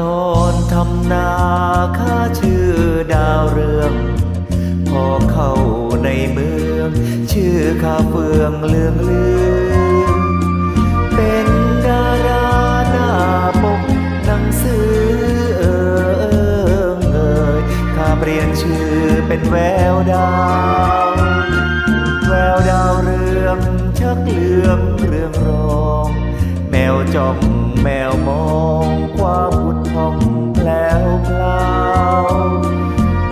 ตอนทำนาข้าชื่อดาวเรือง พอเข้าในเมือง ชื่อข้าเฟืองเลืองเลืองเป็นดาราหน้าปกหนังสือเออเออเงยข้าเปลี่ยนชื่อเป็นแววดาว แววดาวเรืองชักเลืองเรืองรอง แมวจอม แมวมองความบุญทองแผล้วพลาว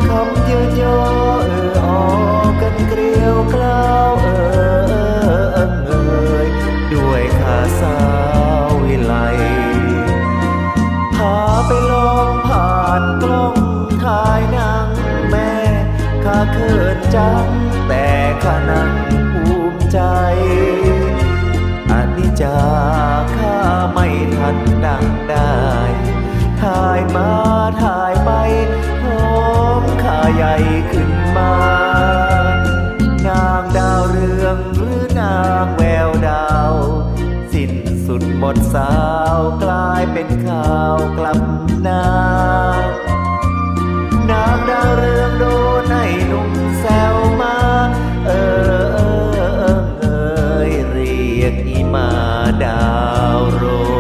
คำเยืนยอเออออกันเกลียวกล้าวเออเออเอยด้วยขาสาววิไลพาไปลองผ่านกล้องถ่ายนังแม่ข้าเขินจังแต่ข้านั่ง นิจาข้าไม่ทันดังได้ถ่ายมาถ่ายไปท้อมข้าใหญ่ขึ้นมา นางดาวเรืองหรือนางแววดาว สิ้นสุดหมดสาวกลายเป็นข้า ยกอีมาดาวโร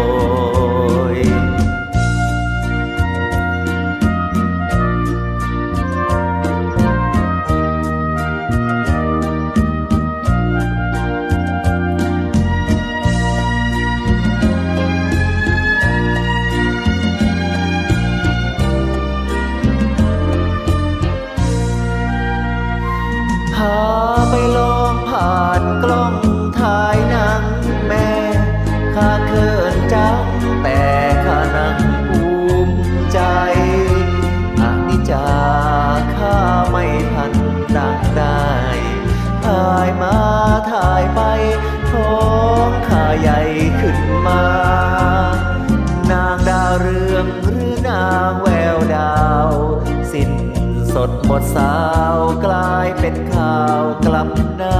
หมดสาวกลายเป็นข่าวกลับหน้า